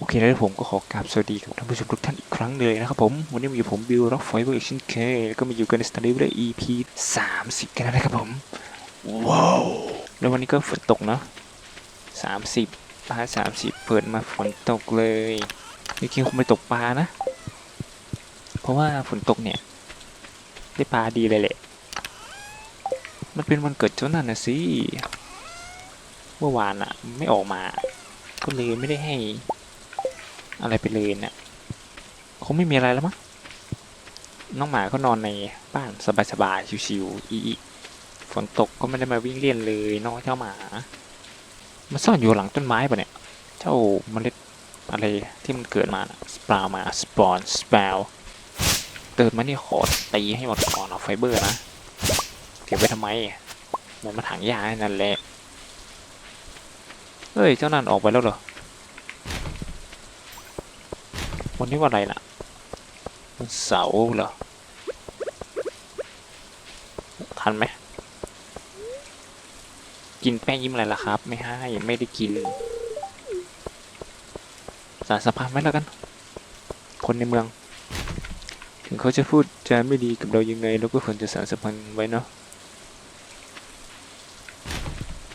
โอเคแล้วผมก็ขอกราบสวัสดีกับท่านผู้ชมทุกท่านอีกครั้งเลยนะครับผม วันนี้มาอยู่ผมบิวร็อกไฟเบอร์เช่นเคยแล้วก็มาอยู่กันในสตาร์ดิวได้ EP 30กันแล้วนะครับผม ว้าว แล้ววันนี้ก็ฝนตกเนาะ30ปลา30เปิดมาฝนตกเลยจริงๆคงไม่ตกปลานะ เพราะว่าฝนตกเนี่ย ได้ปลาดีเลยแหละ มันเป็นวันเกิดเจ้านั่นนะสิ เมื่อวานอะไม่ออกมา ก็เลยไม่ได้ให้ อะไรไปเลยเนะี่ยคงไม่มีอะไรแล้วมั้งน้องหมาก็นอนในบ้านสบายๆชิวๆอีฝนตกก็ไม่ได้มาวิ่งเล่นเลยน้องเจ้าหมา มันซ่อนอยู่หลังต้นไม้ปะเนี่ย เจ้าเมล็ดอะไรที่มันเกิดมาสปาวมาสปอนสปาวเติมมานี่ขอตีให้หมดก่อนเอาไฟเบอร์นะเก็บไว้ทำไมมันมาถังยาให้นั่นแหละเฮ้ยเจ้านั่นออกไปแล้วเหรอ วันนี้วันอะไรน่ะวันเสาร์เหรอ ทันไหม กินแป้งยิ้มอะไรล่ะครับ ไม่ให้ไม่ได้กิน สารสะพานไว้แล้วกัน คนในเมือง ถึงเขาจะพูดจะไม่ดีกับเรายังไงเราก็ควรจะสารสัมพันธ์ไว้เนาะ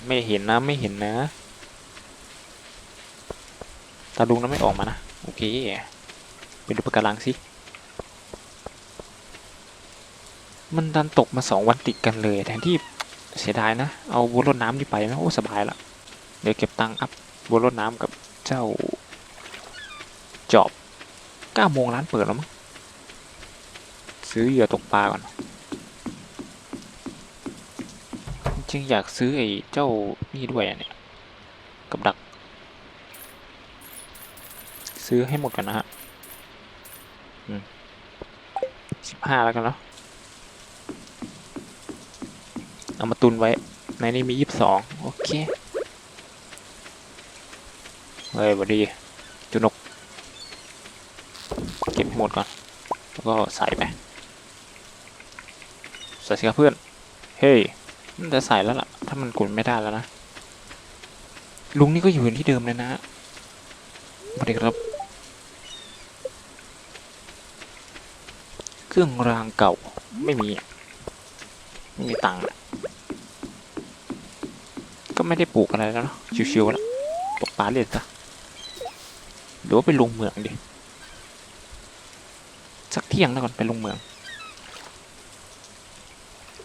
ไม่เห็นนะไม่เห็นนะตาลุงนั้นไม่ออกมานะ โอเค ไปดูปะการังสิ มันดันตกมาสองวันติดกันเลยแทนที่เสียดายนะ เอาบัวรดน้ำนี่ไปนะโอ้สบายละ เดี๋ยวเก็บตังค์อัพบัวรดน้ำกับเจ้า จอบเก้าโมงร้านเปิดแล้วมั้ง ซื้อเหยื่อตกปลาก่อน จริงอยากซื้อไอ้เจ้านี่ด้วยเนี่ย กับดัก ซื้อให้หมดกันนะฮะ สิบห้าแล้วกันเนาะเอามาตุนไว้ ในนี้มียี่สิบสองโอเค เฮ้ยวัสดี จุนก เก็บให้หมดก่อน แล้วก็ใส่ไป ใส่สิครับเพื่อน เฮ้ยมันจะใส่แล้วล่ะ ถ้ามันกดไม่ได้แล้วนะ ลุงนี่ก็อยู่ที่เดิมเลยนะสวัสดีครับ เครื่องรางเก่าไม่มีไม่มีตังค์ก็ไม่ได้ปลูกอะไรแล้วเนาะชิวๆแล้วตกปลาเล่นซะหรือว่าไปลงเมืองดิสักเที่ยงแล้วก่อนไปลงเมือง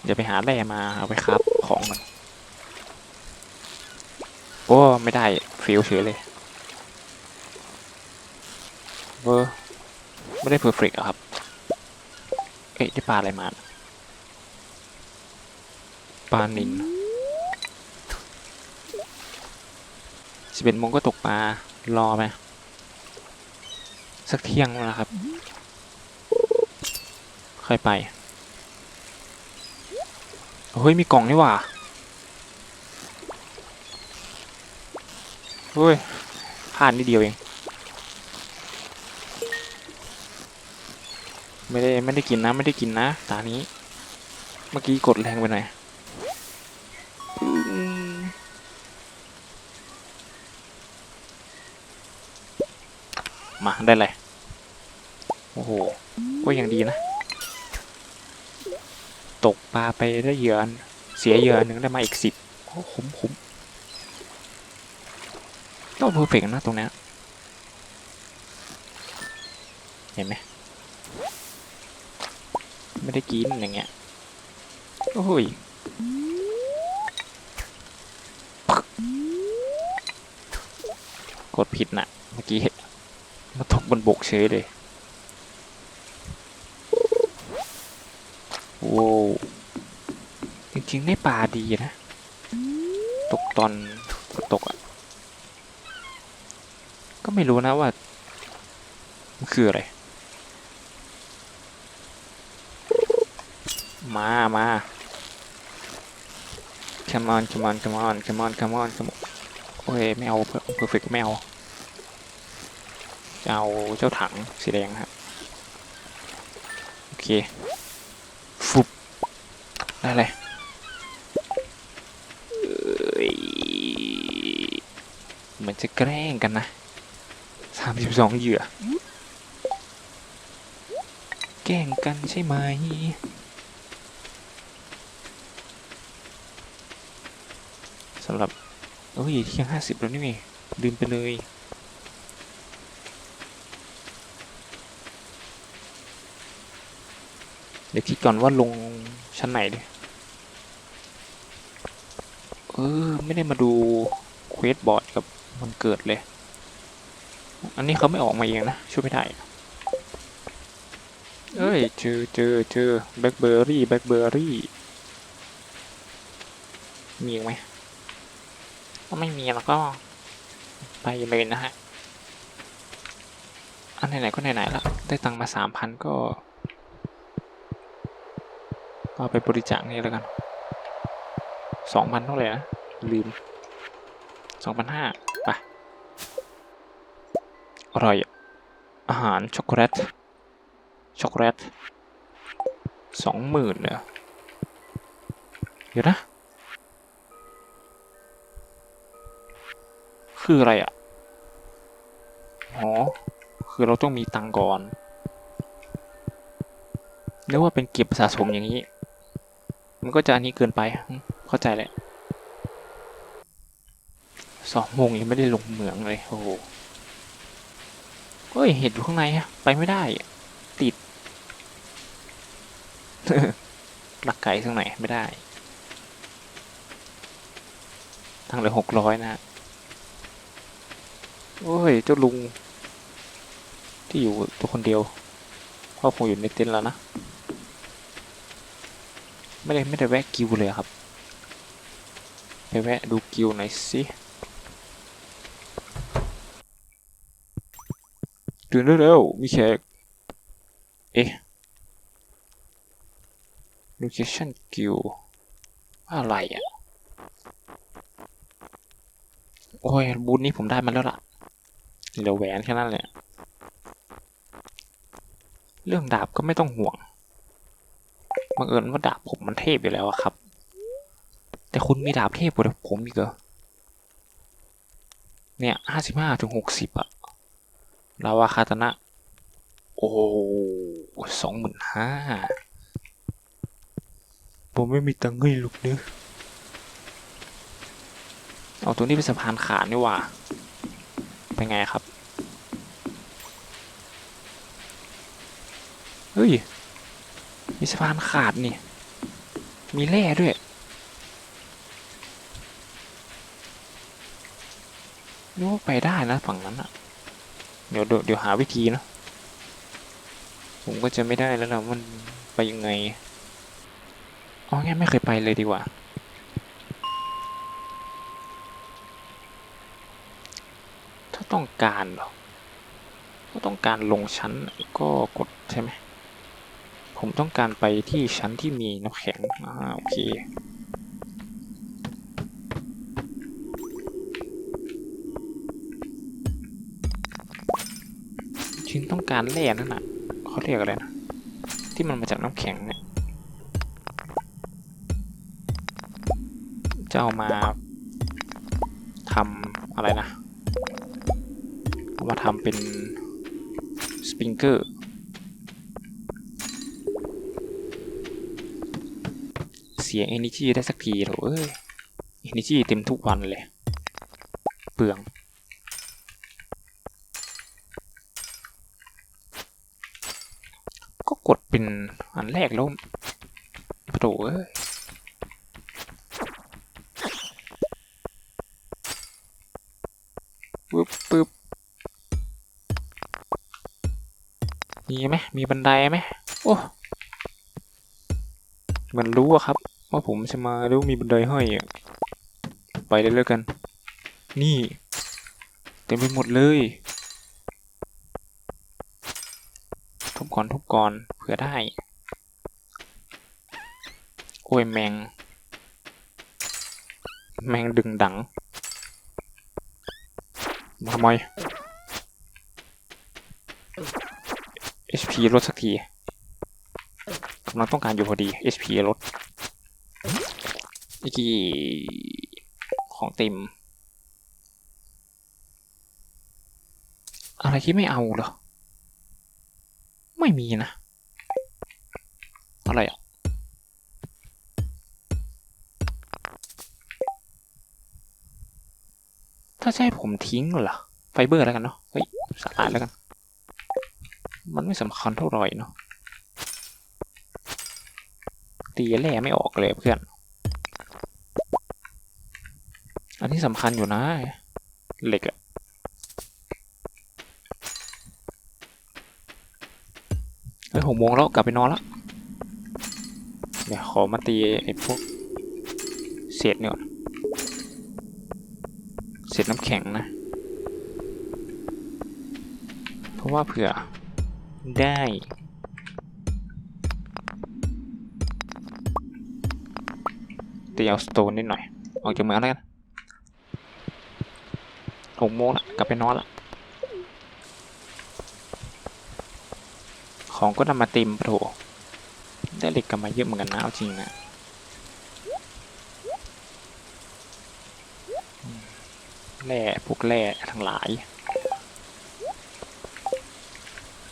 เดี๋ยวไปหาแร่มาเอาไปครับของมันโอ้ไม่ได้ฟิลเฉยเลยเวอร์ไม่ได้เพอร์เฟกต์อะครับ เอ๊ะได้ปลาอะไรมา ปลานินสิบเอ็ดโมงก็ตกปลา รอไหมสักเที่ยงแล้วครับ ค่อยไป เฮ้ย มีกล่องนี่หว่า เฮ้ยพลาดนิดเดียวเอง ไม่ได้ไม่ได้กินนะไม่ได้กินนะตานี้ เมื่อกี้กดแรงไปหน่อยมาได้เลยโอ้โหก็ยังดีนะ ตกปลาไปได้เหยื่ออันเสียเหยื่ออันหนึ่งได้มาอีกสิบโอ้คุ้มคุ้มต้องเพอร์เฟกนะตรงนี้เห็นไหม ไม่ได้กินอย่างเงี้ยโอ้ยกดผิดนะเมื่อกี้มาตกบนบกเฉยเลยโว้จริงๆได้ปลาดีนะ ตกตอนฝนตกอะ ก็ไม่รู้นะว่า มันคืออะไร มามา come on come on come on come on come on come on โอ้ยไม่เอา perfect ไม่เอาเอาเจ้าถังสีแดงครับโอเคฟุบได้เลยเอ้ยเหมือนจะแกล้งกันนะสาามสิบสองเหยื่อ แกล้งกันใช่ไหมำหรับเอ้ยเที่ยงห้าสิบแล้วนี่ลืมไปเลยเดี๋ยวคิดก่อนว่าลงชั้นไหนดิเออ ไม่ได้มาดูเควสบอร์ดกับมันเกิดเลย อันนี้เขาไม่ออกมาเองนะ ช่วยไม่ได้เอ้ยเจอเจอเจอแบล็คเบอร์รี่แบล็คเบอร์รี่มีอีกไหม ถ้าไม่มีแล้วก็ไปเลยนะฮะ อันไหนๆก็ไหนๆและได้ตังค์มาสามพันก็เอาไปบริจาคนี่แล้วกันสองพันเท่าไหร่นะ ลืมสองพันห้าไป อร่อย อาหารช็อกโกแลต ช็อกโกแลตสองหมื่นเนี่ยเดี๋ยวนะ คืออะไรอะ อ๋อ คือเราต้องมีตังค์ก่อนนึกว่าเป็นเก็บสะสมอย่างนี้ มันก็จะอันนี้เกินไปอืมเข้าใจแหละสองโมงยังไม่ได้ลงเหมืองเลย โอ้โหเฮ้ย เห็ดอยู่ข้างในอะไปไม่ได้อะติดหลักไก่ข้างไหนไม่ได้ ทั้งเหลือหกร้อยนะฮะ โอ้ย เจ้าลุง ที่อยู่ตัวคนเดียวพ่อคงอยู่ในเต็นท์แล้วนะ ไม่ได้ไม่ได้แวะกิวเลยครับ ไปแวะดูกิวหน่อยสิตื่นเร็วๆมีแขก เอ๊ะ location กิวอะไรอะ โอ้ย บูธนี้ผมได้มาแล้วล่ะ เหลือแหวนแค่นั้นแหละ เรื่องดาบก็ไม่ต้องห่วงบังเอิญว่าดาบผมมันเทพอยู่แล้วอะครับ แต่คุณมีดาบเทพกว่าผมอีกเหรอ เนี่ยห้าสิบห้าถึงหกสิบอะลาวาคาตนะ โอ้สองหมื่นห้าผมไม่มีตังค์ให้ลูกเนื้อเอาตัวนี้เป็นสะพานขาดนี่หว่า เป็นไงครับเฮ้ย มีสะพานขาดนี่ มีแร่ด้วยนึกว่าไปได้นะฝั่งนั้นอะเดี๋ยวเดี๋ยวหาวิธีนะ ผมก็จะไม่ได้แล้วนะมันไปยังไง อ๋องั้นไม่เคยไปเลยดีกว่า การหรอถ้าต้องการลงชั้นก็กดใช่ไหมผมต้องการไปที่ชั้นที่มีน้ำแข็งอ่าโอเคชิ้นต้องการแร่นั่นน่ะเขาเรียกอะไรนะที่มันมาจากน้ำแข็งเนี่ยจะเอามาทำอะไรนะ มาทำเป็นสปริงเกอร์เสีย energy ได้สักทีเถอเอ้ย energy เต็มทุกวันเลย เปลืองก็กดเป็นอันแรกแล้วปะโถเอ้ย มีไหมมีบันไดไหมโอ้มันรู้อะครับ ว่าผมจะมาแล้มีบันไดห้อยอะไปเลยแล้วกัน นี่ เต็มไปหมดเลยทุบก่อนทุบก่อนเผื่อได้ โอ้ยแมง แมงดึงดังมาทำไม HP ลดสักทีกำลังต้องการอยู่พอดี HP ลดอีกทีของเต็ม อะไรที่ไม่เอาเหรอ ไม่มีนะ อะไรอะถ้าให้ผมทิ้งเหรอ ไฟเบอร์แล้วกันเนาะ เฮ้ยสาหร่ายแล้วกัน มันไม่สำคัญเท่าไหร่เนาะตีแร่ไม่ออกเลยเพื่อน อันที่สำคัญอยู่นะ เหล็กอะเฮ้ยหกโมงแล้วกลับไปนอนแล้วเดี๋ยวขอมาตีไอ้พวกเศษเนี่ยนเศษน้ำแข็งนะ เพราะว่าเผื่อ ได้ ตีเอาสโตนนิดหน่อย ออกจากเมืองแล้วกันหกโมงละกลับไปนอนละ ของก็นำมาเต็มโถได้เหล็กกลับมาเยอะเหมือนกันนะ เอาจริงนะแร่พวกแร่ทั้งหลาย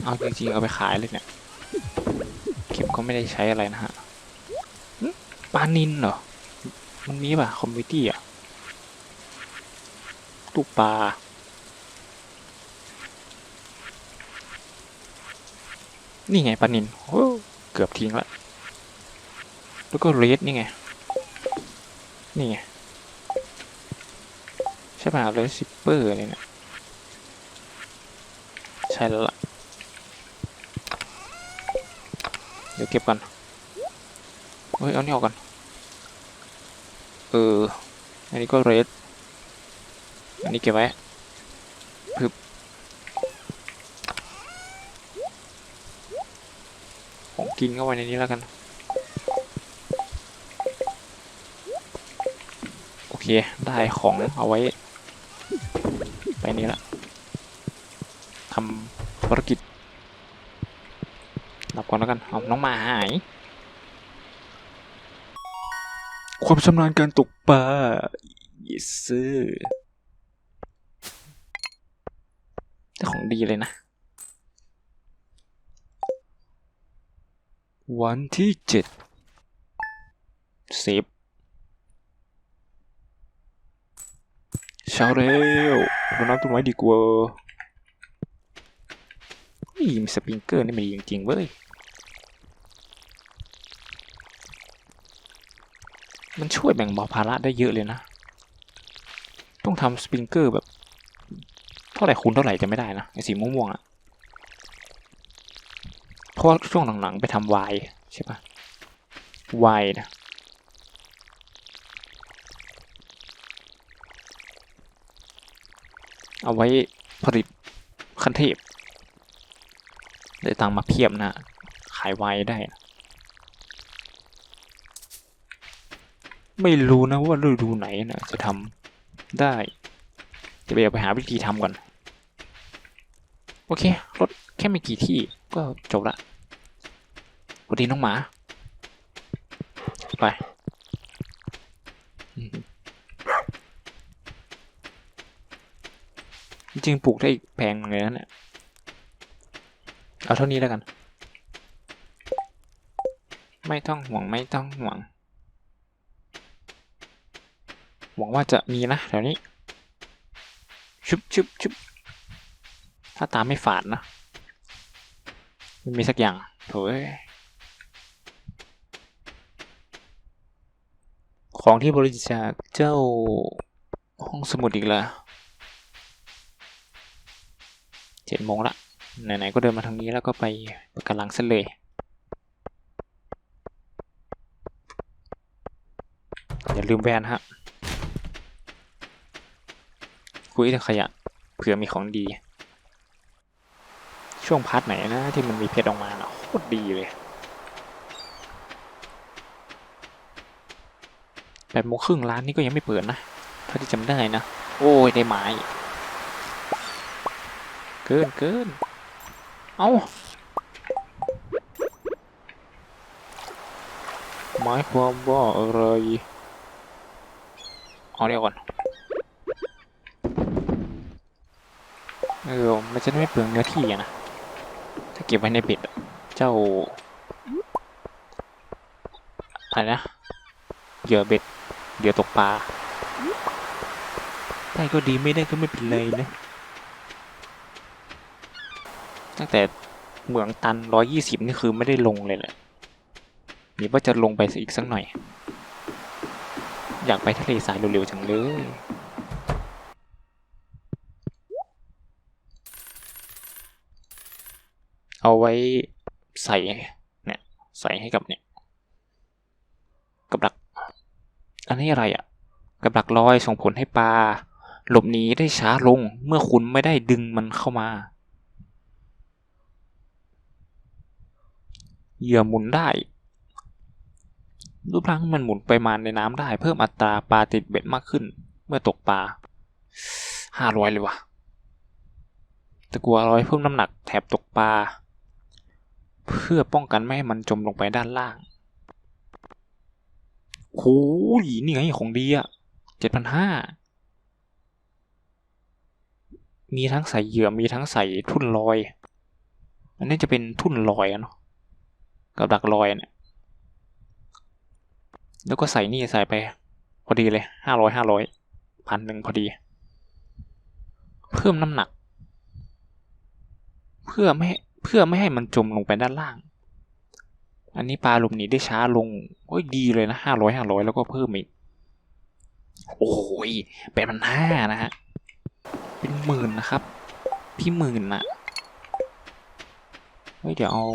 เอาจริงๆเอาไปขายเลยเนี่ยเก็บก็ไม่ได้ใช้อะไรนะฮะปลานินเหรอมันมีป่ะคอมมิตี้อะตู้ปลานี่ไงปลานินโอ้เกือบทิ้งละแล้วก็เรดนี่ไง นี่ไง ใช่ป่ะเรดซิปเปอร์อะไรเนี่ยใช่แล้วล่ะ เดี๋ยวเก็บก่อนเฮ้ยเอานี่ออกก่อนเอออันนี้ก็เรดอันนี้เก็บไว้พึบของกินก็ไว้ในนี้แล้วกัน โอเค ได้ของเอาไว้ ไปนี้ละทำภารกิจหลับ ก่อนแล้วกันเอาน้องหมาหาย ความชำนาญการตกปลา yes sir แต่ของดีเลยนะ วันที่เจ็ดเซฟเช้าเร็วรดน้ำต้นไม้ดีกว่านี่มีสปริงเกอร์นี่มันดีจริงๆเว้ย มันช่วยแบ่งเบาภาระได้เยอะเลยนะ ต้องทำสปริงเกอร์แบบ เท่าไหร่คูณเท่าไหร่จะไม่ได้นะไอสีม่วงๆอะเพราะช่วงหลังๆไปทำวายใช่ปะวายนะเอาไว้ผลิตคันเทพได้ตังมาเพียบนะ ขายไวได้นะ ไม่รู้นะว่าฤดูไหนนะจะทำได้จะไปไปหาวิธีทำก่อน โอเครถแค่ไม่กี่ที่ก็จบละสวัสดีน้องหมา ไปจริงปลูกได้อีกแพงเลยนะเนี่ยเอาเท่านี้แล้วกัน ไม่ต้องห่วงไม่ต้องห่วง หวังว่าจะมีนะแถวนี้ ชุบชุบชุบถ้าตามไม่ฝาดนะมันมีสักอย่างโว้ยของที่บริจาคเจ้าห้องสมุดอีกแล้วเจ็ดโมงละ ไหน ๆ ก็เดินมาทางนี้แล้วก็ไปปะการังซะเลย อย่าลืมแวนฮะ คุยถึงขยะเผื่อมีของดี ช่วงพาร์ทไหนนะที่มันมีเพชรออกมาเนาะโคตรดีเลยแปดโมงครึ่งร้านนี้ก็ยังไม่เปิดนะถ้าที่จำได้นะ โอ้ยได้ไม้เกินเกินเอา้าหมายความว่าอะไร เอาเดี๋ยวก่อน เออ มันจะไม่เปลืองเนื้อที่อะนะ ถ้าเก็บไว้ในเบ็ดเจ้า อะไรนะ เหยื่อเบ็ด เหยื่อตกปลา ได้ก็ดีไม่ได้ก็ไม่เป็นไรนะ ตั้งแต่เหมืองตันร้อยี่สิบนี่คือไม่ได้ลงเลยแหละนี่ว่าจะลงไปอีกสักหน่อย อยากไปทะเลสายเร็วๆจังเลย เอาไว้ใส่เนี่ยใส่ให้กับเนี่ยกับดัก อันนี้อะไรอะ่ะ กับดักลอยส่งผลให้ปลาหลบหนีได้ช้าลงเมื่อคุณไม่ได้ดึงมันเข้ามา เหยื่อหมุนได้ รูปร่างมันหมุนไปมาในน้ำได้ เพิ่มอัตราปลาติดเบ็ดมากขึ้น เมื่อตกปลาห้าร้อยเลยวะตะกัวร้อยเพิ่มน้ำหนักแถบตกปลา เพื่อป้องกันไม่ให้มันจมลงไปด้านล่างโอ้ยนี่ไงของดีอะเจ็ดพันห้ามีทั้งใส่เหยื่อมีทั้งใส่ทุ่นลอย อันนี้จะเป็นทุ่นลอยเนาะกับดักลอยเนี่ย แล้วก็ใส่นี่ใส่ไป พอดีเลยห้าร้อยห้าร้อยพันหนึ่งพอดี เพิ่มน้ำหนัก เพื่อไม่ พื่อไม่ให้มันจมลงไปด้านล่าง อันนี้ปลาหลบหนีได้ช้าลงโอ้ยดีเลยนะห้าร้อยห้าร้อยแล้วก็เพิ่มอีก โอ้ยแปดพันห้านะฮะ เป็นหมื่นนะครับ พี่หมื่นนะเฮ้ยเดี๋ยวเอา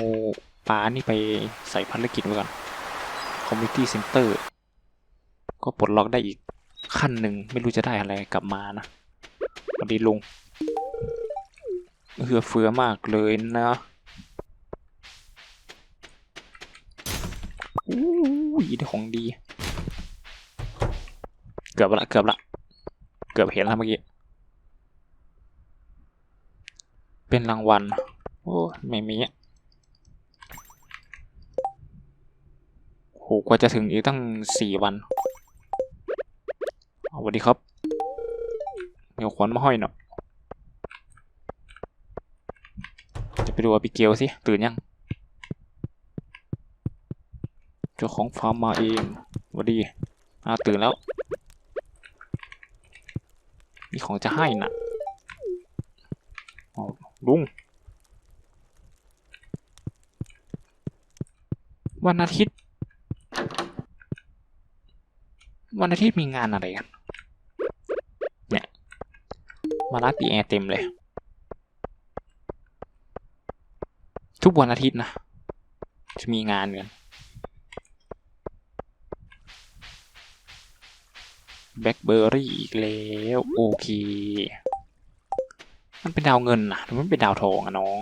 ปลานี่ไปใส่ภารกิจไว้ก่อน Community Center ก็ปลดล็อกได้อีกขั้นหนึ่งไม่รู้จะได้อะไรกลับมานะสวัสดีลุง เหือเฟือมากเลยนะอู้ยได้ของดี เกือบละเกือบละ เกือบเห็นแล้วเมื่อกี้ เป็นรางวัล โอ้ไม่มีอะโหกว่าจะถึงอีกตั้งสี่วันเอาสวัสดีครับมีขวัญมาห้อยเนาะจะ ไปดูอบิเกลสิตื่นยังเจ้าของฟาร์มมาเองสวัสดีอ่าตื่นแล้วมีของจะให้น่ะลุง วันอาทิตย์ วันอาทิตย์มีงานอะไรกัน เนี่ย มาร้านปีแอร์เต็มเลย ทุกวันอาทิตย์นะ จะมีงานกัน แบล็คเบอร์รี่อีกแล้ว โอเค มันเป็นดาวเงินนะมันไม่เป็นดาวทองอะน้อง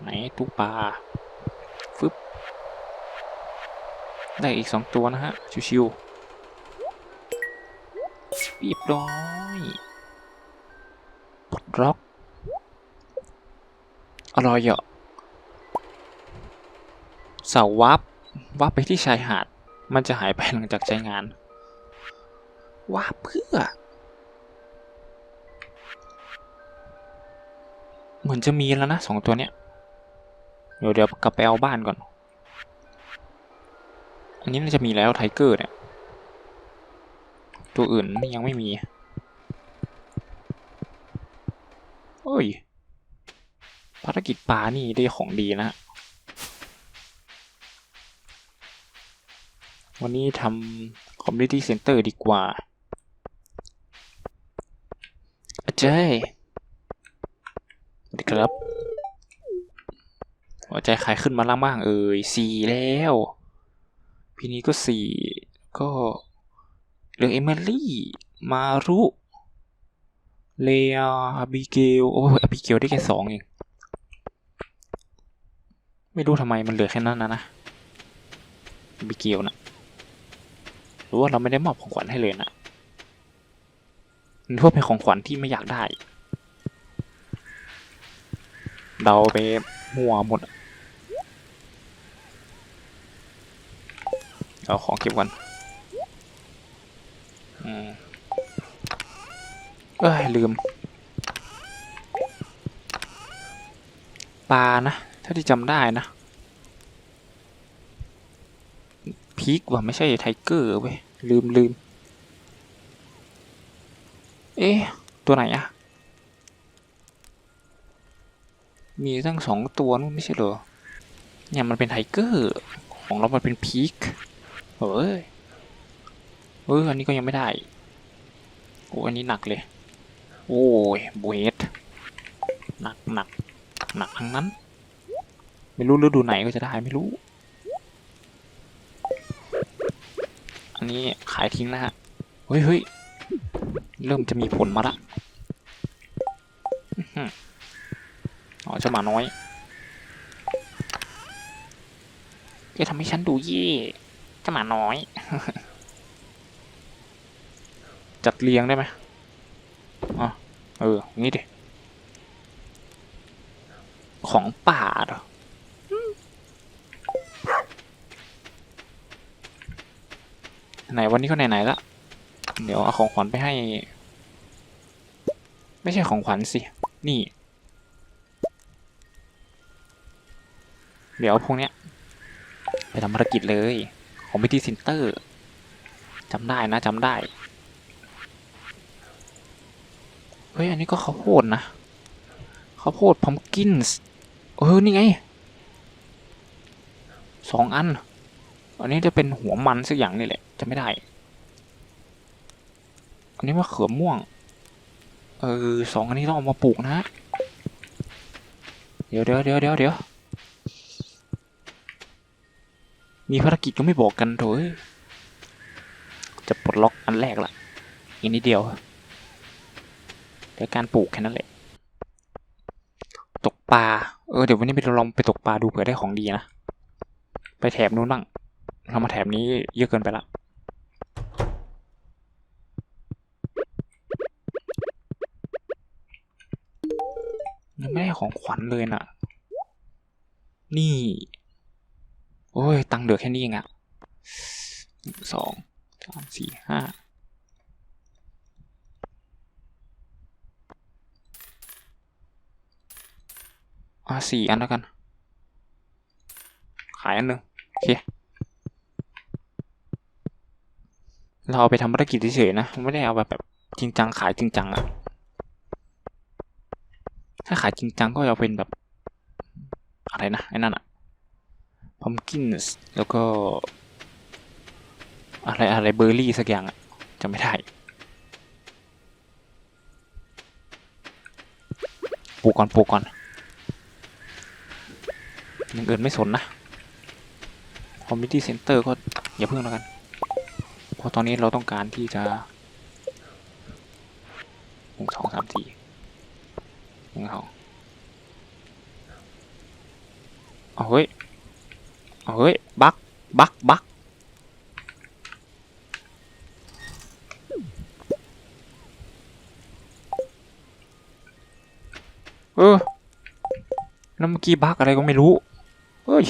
ไหนตู้ปลาฟึบ ได้อีกสองตัวนะฮะ ชิวๆเรียบร้อยปลดล็อก รอยอะเสาวับวับไปที่ชายหาด มันจะหายไปหลังจากใช้งานวับเพื่อ เหมือนจะมีแล้วนะสองตัวเนี้ย เดี๋ยวเดี๋ยวกลับไปเอาบ้านก่อน อันนี้น่าจะมีแล้วไทเกอร์เนี่ย ตัวอื่นยังไม่มี โอ้ย ภารกิจปลานี่ได้ของดีนะ วันนี้ทำ Community Center ดีกว่าอาเจ้ยสวัสดีครับหัวใจใครขึ้นมาล่างบ้างเอ่ยสี่แล้ว พี่นี้ก็สี่ก็เหลือเอมิลี่ มารุ เลอาบิเกล โอ้ยอาบิเกลได้แค่สองเอง ไม่รู้ทำไมมันเหลือแค่นั้นนะนะอาบิเกลนะหรือว่าเราไม่ได้มอบของขวัญให้เลยนะมันพวกเป็นของขวัญที่ไม่อยากได้ เราไปมัวหมดเอาของเก็บก่อนอเอ้ยลืม ปลานะ ถ้าที่จำได้นะพีกว่าไม่ใช่ไทเกอร์เว้ย ลืมลืม เอ๊ะ ตัวไหนอะมีตั้งสองตัวนู่นไม่ใช่เหรอ เนี่ยมันเป็นไทเกอร์ ของเรามันเป็นพีคเฮ้ยเอออันนี้ก็ยังไม่ได้ โอ้อันนี้หนักเลย โอ้ยเวทหนักหนักหนักทั้งนั้น ไม่รู้ฤดูไหนก็จะได้ไม่รู้ อันนี้ขายทิ้งนะฮะ เฮ้ยเฮ้ยเริ่มจะมีผลมาละอือฮึอ๋อจมาน้อยจะทำให้ฉันดูเย่จ้าหมาน้อย จัดเรียงได้ไหมอ๋อเอออย่างงี้ดิ ของป่าเหรอ ไหนวันนี้ก็ไหนๆละ เดี๋ยวเอาของขวัญไปให้ ไม่ใช่ของขวัญสิ นี่ เดี๋ยวพวกเนี้ย ไปทำภารกิจเลย ของพิธีซินเตอร์จำได้นะจำได้ เฮ้ย อันนี้ก็ข้าวโพดนะข้าวโพดพัมกินส์เออ นี่ไงสองอัน อันนี้จะเป็นหัวมันสักอย่างนี่แหละ จะไม่ได้ อันนี้มะเขือม่วง เออสองอันนี้ต้องเอามาปลูกนะ เดี๋ยวเดี๋ยวเดี๋ยวเดี๋ยวเดี๋ยวมีภารกิจก็ไม่บอกกันโถยจะปลดล็อกอันแรกละอีกนิดเดียวเดี๋ยวการปลูกแค่นั้นแหละ ตกปลา เออเดี๋ยววันนี้ไปลองไปตกปลาดูเผื่อได้ของดีนะ ไปแถบนู้นบ้างเรามาแถบนี้เยอะเกินไปละ ไม่ได้ของขวัญเลยน่ะ นี่ โอ้ย ตังเหลือแค่นี้เองอะหนึ่งสองสามสี่ห้าอ่าสี่อันแล้วกัน ขายอันหนึ่งโอเค เราเอาไปทำภารกิจเฉยๆนะไม่ได้เอาแบบแบบจริงจังขายจริงจังอะถ้าขายจริงจังก็เอาเป็นแบบ อะไรนะไอ้นั่นอะ pumpkins แล้วก็ อะไรอะไรเบอร์รี่สักอย่างอะจำไม่ได้ปลูกก่อนปลูกก่อนอยังอื่นไม่สนนะ community center ก็อย่าเพิ่งแล้วกัน ราะตอนนี้เราต้องการที่จะหนึ่งสองสามสี่หนึ่งสองเอาเฮ้ยเอาเฮ้ย บักบักบักเออ แล้วเมื่อกี้บักอะไรก็ไม่รู้เฮ้ย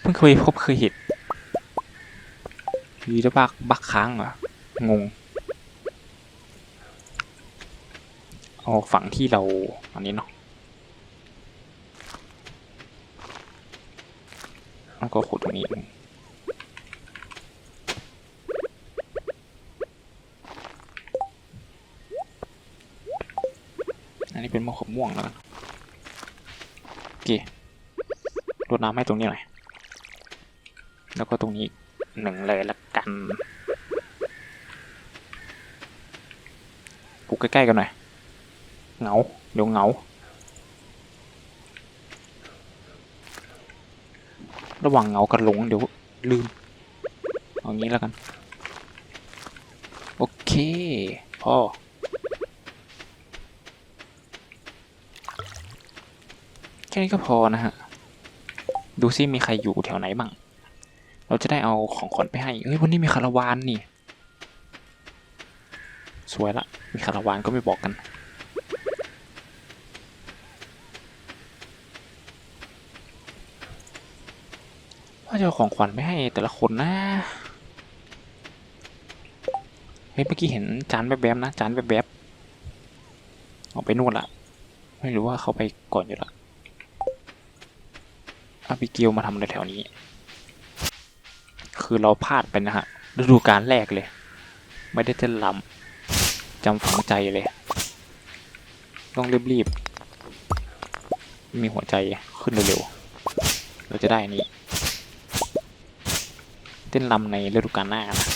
เพิ่งเคยพบเคยเห็น อยู่จะบักบักค้างเหรองงเอาฝั่งที่เราอันนี้เนาะแล้วก็ขุดตรงนี้อันนี้เป็นมะขือม่วงแล้วกันโอเครดน้ำให้ตรงนี้หน่อย แล้วก็ตรงนี้หนึ่งเลยละกัน ปลูกใกล้ๆกันหน่อย เหงาเดี๋ยวเหงา ระหว่างเหงากับหลงเดี๋ยวลืม เอางี้แล้วกัน โอเค พอแค่นี้ก็พอนะฮะ ดูซิมีใครอยู่แถวไหนบ้าง เราจะได้เอาของขวัญไปให้เฮ้ยวันนี้มีคาราวานนี่ สวยละ มีคาราวานก็ไม่บอกกัน ว่าจะเอาของขวัญไปให้แต่ละคนนะเฮ้ยเมื่อกี้เห็นจานแวบๆนะจานแวบออกไปนู่นละไม่รู้ว่าเขาไปก่อนอยู่ละอาบิเกลมาทำอะไรแถวนี้ คือเราพลาดไปนะฮะฤดูกาลแรกเลย ไม่ได้เต้นลำจำฝังใจเลย ต้องรีบๆมีหัวใจขึ้นเร็วๆเราจะได้อนนี้เต้นลำในฤดูกาลหน้านะ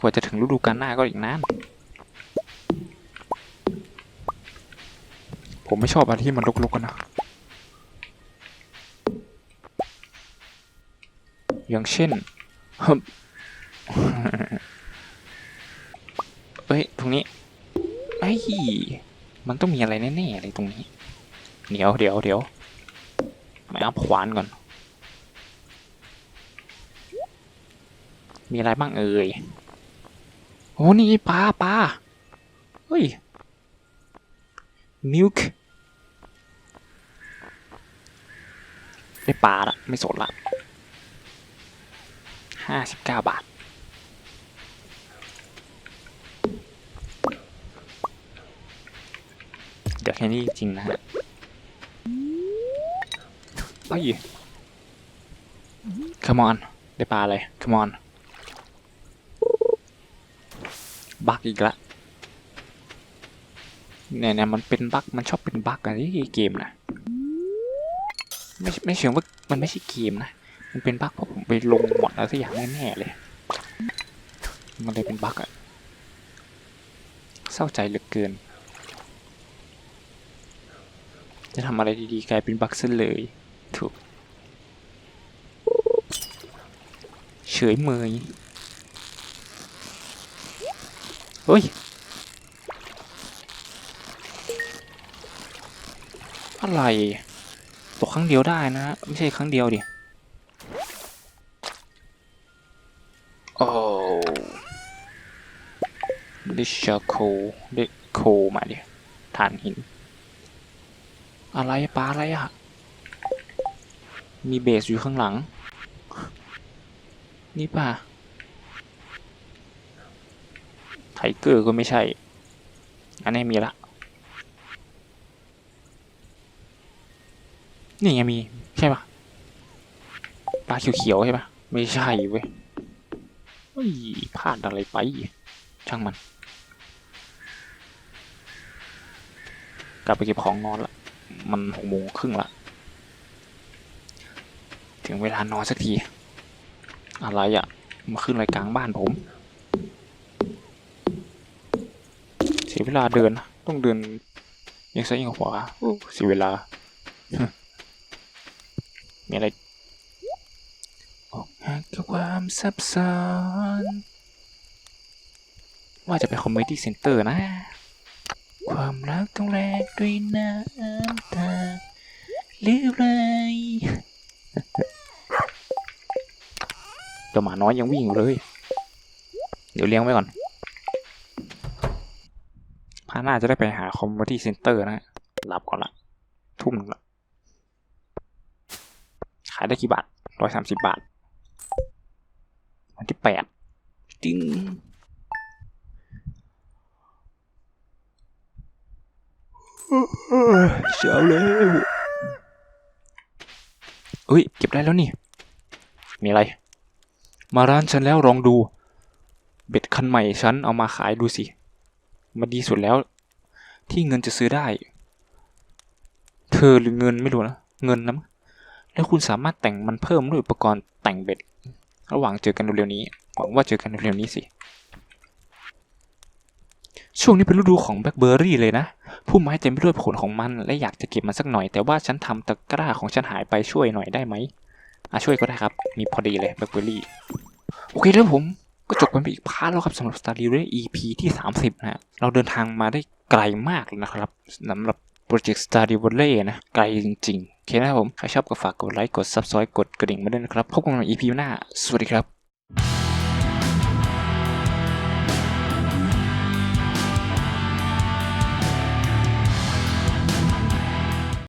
กว่าจะถึงฤดูกาลหน้าก็อีกนานผมไม่ชอบอะไรที่มันรกๆกันนะ อย่างเช่นฮึบเอ้ย ตรงนี้ไอ้ยมันต้องมีอะไรแน่ๆเลยตรงนี้ เดี๋ยวเดี๋ยวเดี๋ยวมาเอาขวานก่อน มีอะไรบ้างเอ่ย โอ้นี่ปลาปลาเฮ้ย มิลค์ได้ปลาละไม่สนละ ห้าสิบเก้าบาท เดี๋ยวแค่นี้จริงนะฮะเอ้ย come on ได้ปลาอะไร come on บักอีกละเนี่ยเนี่ยมันเป็นบักมันชอบเป็นบักอะไรเกมนะไม่ไม่เชิงว่ามันไม่ใช่เกมนะ มันเป็นบักเพราะผมไปลงหมดแล้วสักอย่างแน่ๆเลย มันเลยเป็นบักอะเศร้าใจเหลือเกิน จะทำอะไรดีๆกลายเป็นบักซะเลย ถูก เฉยเมยเฮ้ย อะไร ตกครั้งเดียวได้นะ ไม่ใช่ครั้งเดียวดิ ดิชาโคดิโคมาดิฐานหิน อะไรปลาอะไรอะมีเบสอยู่ข้างหลัง นี่ป่ะไทเกอร์ก็ไม่ใช่ อันนี้มีละ นี่ไงมี ใช่ปะปลาเขียวๆใช่ปะไม่ใช่เว้ยพลาดอะไรไป ช่างมัน กลับไปเก็บของนอนละ มันหกโมงครึ่งละ ถึงเวลานอนสักที อะไรอะ่ะ มาขึ้นรายกลางบ้านผม เสียเวลาเดินนะต้องเดินยังซ้ายยังขวาเสียเวลา มีอะไรอกหักกับความซับซ้อนว่าจะไปคอมเมดี้เซ็นเตอร์นะ ความรักต้องแลกด้วยน้ำตาหรือไรเดี๋ยวหมาน้อยยังวิ่งอยู่เลย เดี๋ยวเลี้ยงไว้ก่อนพาหน้าจะได้ไปหาคอมเมดี้เซ็นเตอร์นะหลับก่อนละ ทุ่มละ ขายได้กี่บาทร้อยสามสิบบาท วันที่แปดจริง เช้าแล้วเอ้ย เก็บได้แล้วนี่ มีอะไร มาร้านฉันแล้วลองดู เบ็ดคันใหม่ฉันเอามาขายดูสิ มันดีสุดแล้ว ที่เงินจะซื้อได้ เธอหรือเงินไม่รู้นะ เงินนะแล้วคุณสามารถแต่งมันเพิ่มด้วยอุปกรณ์แต่งเบ็ด ระหว่างเจอกันเร็วๆนี้ หวังว่าเจอกันเร็วๆนี้สิ ช่วงนี้เป็นฤดูของแบล็คเบอร์รี่เลยนะ พุ่มไม้เต็มไปด้วยผลของมันและอยากจะเก็บมันสักหน่อย แต่ว่าฉันทำตะกร้าของฉันหายไปช่วยหน่อยได้ไหมอะช่วยก็ได้ครับ มีพอดีเลยแบล็คเบอร์รี่โอเคแล้วผมก็จบกันไปอีกพาร์ทแล้วครับสำหรับ Star r e e EP ที่ 30นะฮะเราเดินทางมาได้ไกลมากเลยนะครับสำหรับโปรเจกต์ Star r e e นะไกลจริงๆโอเคนะครับผม ใครชอบก็ฝากกดไลค์กด Subscribe กดกระดิ่งมาด้วยนะครับ พบกันใหม่ EP หน้า สวัสดีครับ